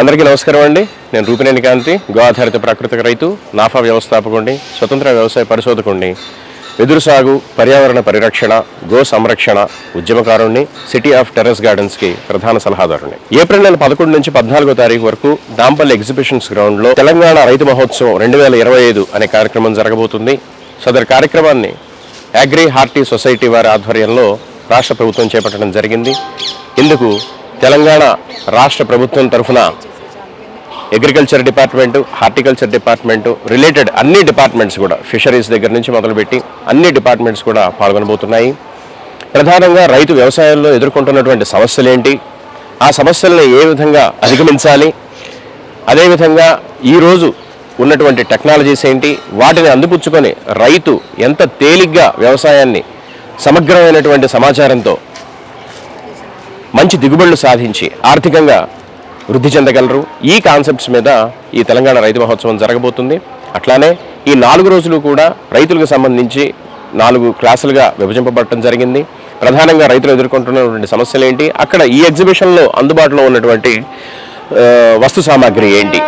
అందరికీ నమస్కారం అండి. నేను రూపినేని కాంతి గో ఆధారిత ప్రాకృతిక రైతు నాఫా వ్యవస్థాపకుడిని స్వతంత్ర వ్యవసాయ పరిశోధకుడిని వెదురు సాగు పర్యావరణ పరిరక్షణ గో సంరక్షణ ఉద్యమకారుణ్ణి సిటీ ఆఫ్ టెర్రస్ గార్డెన్స్కి ప్రధాన సలహాదారుని ఏప్రిల్ నెల పదకొండు నుంచి పద్నాలుగో తారీఖు వరకు దాంపల్లి ఎగ్జిబిషన్స్ గ్రౌండ్లో తెలంగాణ రైతు మహోత్సవం రెండు వేల ఇరవై ఐదు అనే కార్యక్రమం జరగబోతుంది. సదరు కార్యక్రమాన్ని అగ్రి హార్టీ సొసైటీ వారి ఆధ్వర్యంలో రాష్ట్ర ప్రభుత్వం చేపట్టడం జరిగింది. ఇందుకు తెలంగాణ రాష్ట్ర ప్రభుత్వం తరఫున agriculture department horticulture department related అన్ని డిపార్ట్మెంట్స్ కూడా ఫిషరీస్ దగ్గర నుంచి మొదలుపెట్టి అన్ని డిపార్ట్మెంట్స్ కూడా పాల్గొనబోతున్నాయి. ప్రధానంగా రైతు వ్యవసాయంలో ఎదుర్కొంటున్నటువంటి సమస్యలు ఏంటి ఆ సమస్యలను ఏ విధంగా అధిగమించాలి? అదేవిధంగా ఈరోజు ఉన్నటువంటి టెక్నాలజీస్ ఏంటి? వాటిని అందిపుచ్చుకొని రైతు ఎంత తేలిగ్గా వ్యవసాయాన్ని సమగ్రమైనటువంటి సమాచారంతో మంచి దిగుబడులు సాధించి ఆర్థికంగా వృద్ధి చెందగలరు. ఈ కాన్సెప్ట్స్ మీద ఈ తెలంగాణ రైతు మహోత్సవం జరగబోతుంది. అట్లానే ఈ నాలుగు రోజులు కూడా రైతులకు సంబంధించి నాలుగు క్లాసులుగా విభజింపబడటం జరిగింది. ప్రధానంగా రైతులు ఎదుర్కొంటున్నటువంటి సమస్యలు ఏంటి? అక్కడ ఈ ఎగ్జిబిషన్లో అందుబాటులో ఉన్నటువంటి వస్తు సామాగ్రి ఏంటి?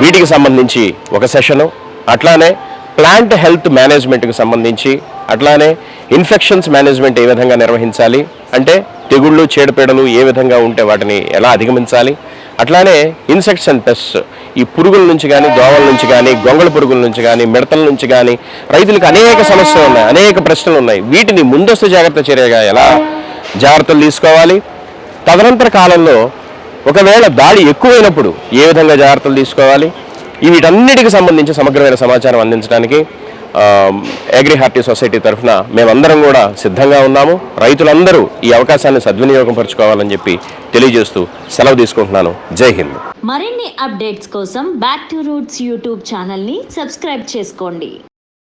వీటికి సంబంధించి ఒక సెషను అట్లానే ప్లాంట్ హెల్త్ మేనేజ్మెంట్కి సంబంధించి అట్లానే ఇన్ఫెక్షన్స్ మేనేజ్మెంట్ ఏ విధంగా నిర్వహించాలి? అంటే తెగుళ్ళు చీడపీడలు ఏ విధంగా ఉంటే వాటిని ఎలా అధిగమించాలి? అట్లానే ఇన్సెక్ట్స్ అండ్ పెస్ట్ ఈ పురుగుల నుంచి కానీ దోమల నుంచి కానీ గొంగళ పురుగుల నుంచి కానీ మిడతల నుంచి కానీ రైతులకు అనేక సమస్యలు ఉన్నాయి అనేక ప్రశ్నలు ఉన్నాయి. వీటిని ముందస్తు జాగ్రత్త చర్యగా ఎలా జాగ్రత్తలు తీసుకోవాలి? తదనంతర కాలంలో ఒకవేళ దాడి ఎక్కువైనప్పుడు ఏ విధంగా జాగ్రత్తలు తీసుకోవాలి? ఈ వీటన్నిటికి సంబంధించి సమగ్రమైన సమాచారం అందించడానికి అగ్రిహార్టీ సొసైటీ తరఫున మేమందరం కూడా సిద్ధంగా ఉన్నాము. రైతులందరూ ఈ అవకాశాన్ని సద్వినియోగం పరచుకోవాలని చెప్పి తెలియజేస్తూ సెలవు తీసుకుంటున్నాను. జై హింద్. మరిన్ని అప్డేట్స్ కోసం బ్యాక్ టు రూట్స్ యూట్యూబ్ ఛానల్ని సబ్స్క్రైబ్ చేసుకోండి.